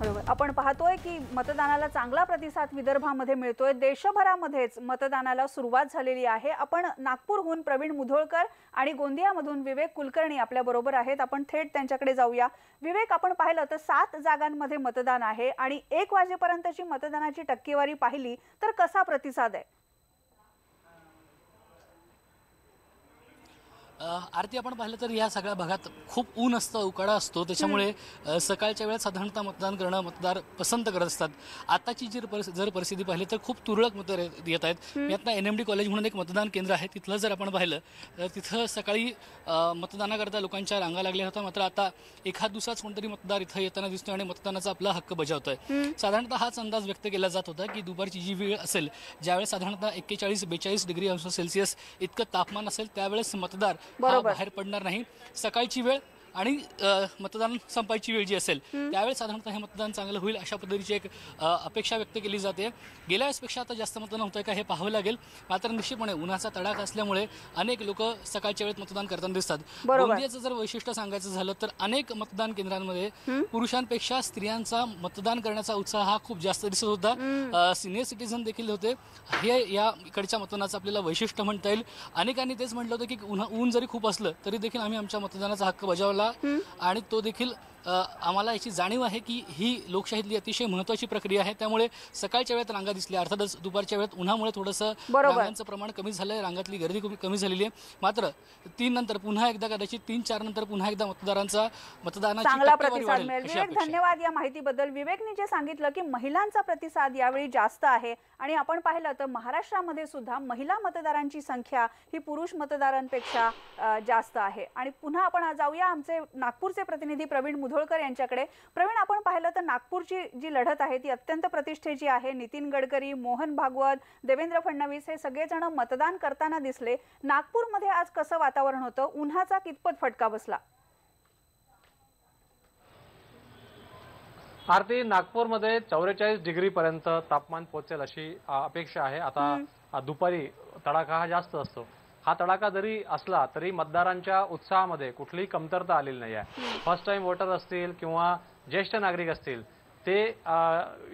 बरोबर. आपण पाहतोय की मतदानाला चांगला प्रतिसाद विदर्भामध्ये मिळतोय. देशभरामध्येच मतदानाला सुरुवात झालेली आहे. आपण नागपूरहून प्रवीण मुधोळकर आणि गोंदियामधून विवेक कुलकर्णी आपल्या बरोबर आहेत. आपण थेट त्यांच्याकडे जाऊया. विवेक आपण पाहिलं तर सात जागांमध्ये मतदान आहे आणि एक वाजेपर्यंतची मतदानाची टक्केवारी पाहिली तर कसा प्रतिसाद आहे? आरती आपण पाहिलं तर या सगळ्या भागात खूप ऊन असतं उकाडा असतो. त्याच्यामुळे सकाळच्या वेळेत साधारणतः मतदान करणं मतदार पसंत करत असतात. आताची जर परिस- जर परिस्थिती पाहिली तर खूप तुरळक मतं रे- येत आहेत. मी आता एन एम डी कॉलेज म्हणून एक मतदान केंद्र आहे तिथलं जर आपण पाहिलं तर तिथं सकाळी मतदानाकरता लोकांच्या रांगा लागल्या होत्या. मात्र आता एखाद दुसराच कोणतरी मतदार इथं येताना दिसतो आणि मतदानाचा आपला हक्क बजावतोय. साधारणतः हाच अंदाज व्यक्त केला जात होता की दुपारची जी वेळ असेल ज्यावेळेस साधारणतः एक्केचाळीस बेचाळीस डिग्री अंश सेल्सिअस इतकं तापमान असेल त्यावेळेस मतदार हा. बाहेर पडणार नाही सकाळची वेळ आणि मतदान संपायची वेळ जी असेल त्यावेळेस साधारणतः हे मतदान चांगलं होईल अशा पद्धतीची एक अपेक्षा व्यक्त केली जाते. गेल्या वेळेसपेक्षा आता जास्त मतदान होतंय का हे पाहावं लागेल. मात्र निश्चितपणे उन्हाचा तडाखा असल्यामुळे अनेक लोक सकाळच्या वेळेत मतदान करताना दिसतात. गोंदियाचं जर वैशिष्ट्य सांगायचं झालं तर अनेक मतदान केंद्रांमध्ये पुरुषांपेक्षा स्त्रियांचा मतदान करण्याचा उत्साह हा खूप जास्त दिसत होता. सिनियर सिटीझन देखील होते. हे या इकडच्या मतदानाचं आपल्याला वैशिष्ट्य म्हणता येईल. अनेकांनी तेच म्हटलं होतं की उन्हा ऊन जरी खूप असलं तरी देखील आम्ही आमच्या मतदानाचा हक्क बजावला आणि तो देखील आम्हाला याची जाणीव आहे की ही लोकशाहीतली अतिशय महत्वाची प्रक्रिया आहे. त्यामुळे सकाळच्या वेळेत रांगा दिसल्या अर्थातच दुपारच्या वेळेत उन्हामुळे थोडंसं. रांगांचं प्रमाण कमी झालंय रांगातली गर्दी कमी झालेली आहे. मात्र तीन नंतर पुन्हा एकदा कदाचित तीन चार नंतर पुन्हा एकदा मतदारांचा मतदानाची आहे. धन्यवाद या माहितीबद्दल. विवेकने जे सांगितलं की महिलांचा प्रतिसाद यावेळी जास्त आहे. आणि आपण पाहिलं तर महाराष्ट्रामध्ये सुद्धा महिला मतदारांची संख्या ही पुरुष मतदारांपेक्षा जास्त आहे. आणि पुन्हा आपण जाऊया. आमचे नागपूरचे प्रतिनिधी प्रवीण मुधोळकर यांच्याकडे. प्रवीण आपण पाहिलं तर नागपूरची जी लढत आहे ती अत्यंत प्रतिष्ठेची आहे. नितीन गडकरी मोहन भागवत देवेंद्र फडणवीस हे सगळेजण मतदान करताना दिसले. नागपूरमध्ये आज कसं वातावरण होतं? उन्हाचा कितपत फटका बसला? आरती नागपूरमध्ये चौवेचाळीस डिग्री पर्यंत तापमान पोहोचेल अशी अपेक्षा आहे. आता दुपारी तडाखा हा जास्त असतो. हा तडाखा जरी असला तरी मतदारांच्या उत्साहामध्ये कुठलीही कमतरता आलेली नाही आहे. फर्स्ट टाइम वोटर असतील किंवा ज्येष्ठ नागरिक असतील ते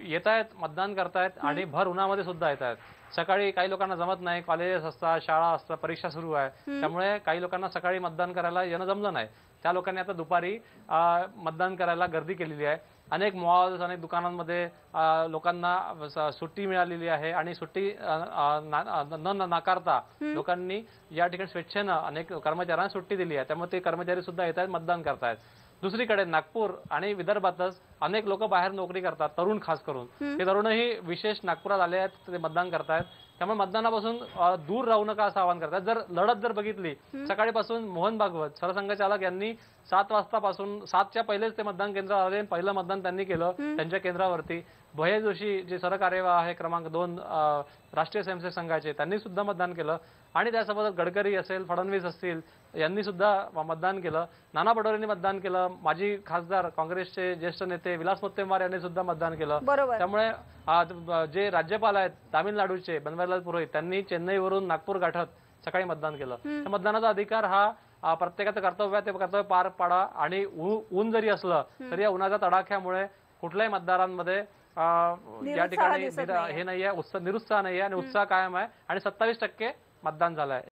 येत आहेत मतदान करतायत आणि भर उन्हामध्ये सुद्धा येत आहेत सकाळी काही लोकांना जमत नाही कॉलेजेस असतात शाळा असतात परीक्षा सुरू आहे. त्यामुळे काही लोकांना सकाळी मतदान करायला येणं जमलं नाही. त्या लोकांनी आता दुपारी मतदान करायला गर्दी केलेली आहे. अनेक मॉल्स अनेक दुकानांमध्ये लोकांना सुट्टी मिळालेली आहे आणि सुट्टी न नाकारता लोकांनी या ठिकाणी स्वेच्छेनं अनेक कर्मचाऱ्यांना सुट्टी दिली आहे. त्यामुळे ते कर्मचारी सुद्धा येत आहेत मतदान करतायत. दुसरीकडे नागपूर आणि विदर्भातच अनेक लोक बाहेर नोकरी करतात तरुण खास करून. ते तरुणही विशेष नागपुरात आले आहेत ते मतदान करतायत. त्यामुळे मतदानापासून दूर राहू नका असं आवाहन करतात जर लढत जर बघितली सकाळीपासून मोहन भागवत सरसंघचालक यांनी सात वाजतापासून सातच्या पहिलेच ते मतदान केंद्रावर आले पहिलं मतदान त्यांनी केलं त्यांच्या केंद्रावरती. भय जोशी जे सरकार्यवाह आहे क्रमांक दोन राष्ट्रीय स्वयंसेवक संघाचे त्यांनी सुद्धा मतदान केलं. आणि त्यासोबत गडकरी असेल फडणवीस असतील यांनी सुद्धा मतदान केलं. नाना पटोलेंनी मतदान केलं. माजी खासदार काँग्रेसचे ज्येष्ठ नेते विलास मुत्तेमवार यांनी सुद्धा मतदान केलं. बरोबर. त्यामुळे जे राज्यपाल आहेत तामिळनाडूचे बनवारीलाल पुरोहित त्यांनी चेन्नईवरून नागपूर गाठत सकाळी मतदान केलं. तर मतदानाचा अधिकार हा प्रत्येकाचं कर्तव्य आहे ते कर्तव्य पार पाडा आणि ऊन जरी असलं तरी या उन्हाच्या तडाख्यामुळे कुठल्याही मतदारांमध्ये या ठिकाणी. हे नाहीये उत्साह निरुत्साह नाहीये आणि उत्साह कायम आहे. आणि सत्तावीस टक्के मतदान झालंय.